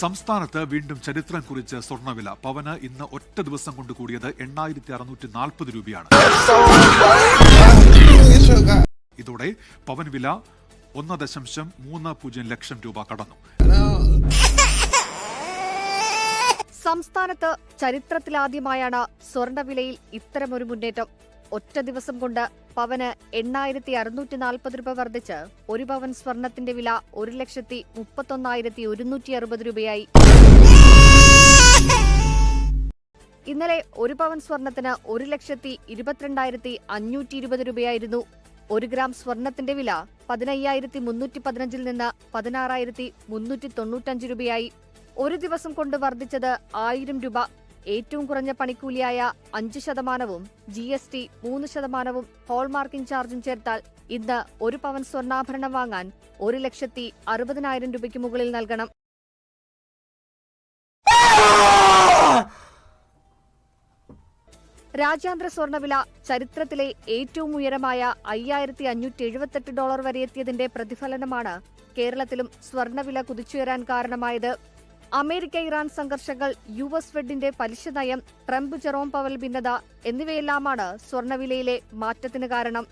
സംസ്ഥാനത്ത് വീണ്ടും ചരിത്രം കുറിച്ച് സ്വർണവില. പവന് ഇന്ന് ഒറ്റ ദിവസം കൊണ്ട് കൂടിയത് എണ്ണായിരത്തി അറുന്നൂറ്റി നാൽപ്പത് രൂപയാണ്. ഇതോടെ പവൻ വില ഒന്ന് ദശാംശം മൂന്ന് പൂജ്യം ലക്ഷം രൂപ കടന്നു. സംസ്ഥാനത്ത് ചരിത്രത്തിലാദ്യമായാണ് സ്വർണവിലയിൽ ഇത്തരമൊരു മുന്നേറ്റം. ഒറ്റ ദിവസം കൊണ്ട് പവന് എണ്ണായിരത്തി അറുന്നൂറ്റി നാൽപ്പത് രൂപ വർദ്ധിച്ച് ഒരു പവൻ സ്വർണത്തിന്റെ വില ഒരു ലക്ഷത്തി മുപ്പത്തൊന്നായിരത്തി ഒരുന്നൂറ്റി അറുപത് രൂപയായി. ഇന്നലെ ഒരു പവൻ സ്വർണത്തിന് ഒരു ലക്ഷത്തി ഇരുപത്തിരണ്ടായിരത്തി അഞ്ഞൂറ്റി ഇരുപത് രൂപയായിരുന്നു. ഒരു ഗ്രാം സ്വർണത്തിന്റെ വില പതിനയ്യായിരത്തി മുന്നൂറ്റി പതിനഞ്ചിൽ നിന്ന് പതിനാറായിരത്തി മുന്നൂറ്റി തൊണ്ണൂറ്റഞ്ച് രൂപയായി. ഒരു ദിവസം കൊണ്ട് വർദ്ധിച്ചത് ആയിരം രൂപ. ഏറ്റവും കുറഞ്ഞ പണിക്കൂലിയായ അഞ്ച് ശതമാനവും ജി എസ് ടി മൂന്ന് ശതമാനവും ഹോൾമാർക്കിംഗ് ചാർജും ചേർത്താൽ ഇന്ന് ഒരു പവൻ സ്വർണാഭരണം വാങ്ങാൻ ഒരു ലക്ഷത്തി അറുപതിനായിരം രൂപയ്ക്ക് മുകളിൽ നൽകണം. രാജ്യാന്തര സ്വർണവില ചരിത്രത്തിലെ ഏറ്റവും ഉയരമായ അയ്യായിരത്തി അഞ്ഞൂറ്റി എഴുപത്തെട്ട് ഡോളർ വരെ എത്തിയതിന്റെ പ്രതിഫലനമാണ് കേരളത്തിലും സ്വർണവില കുതിച്ചുയരാൻ കാരണമായത്. അമേരിക്ക ഇറാൻ സംഘർഷങ്ങൾ യു എസ് ഫെഡിന്റെ പലിശ നയം ട്രംപ് ജെറോം പവൽ ഭിന്നത എന്നിവയെല്ലാമാണ് സ്വർണവിലയിലെ മാറ്റത്തിന് കാരണം.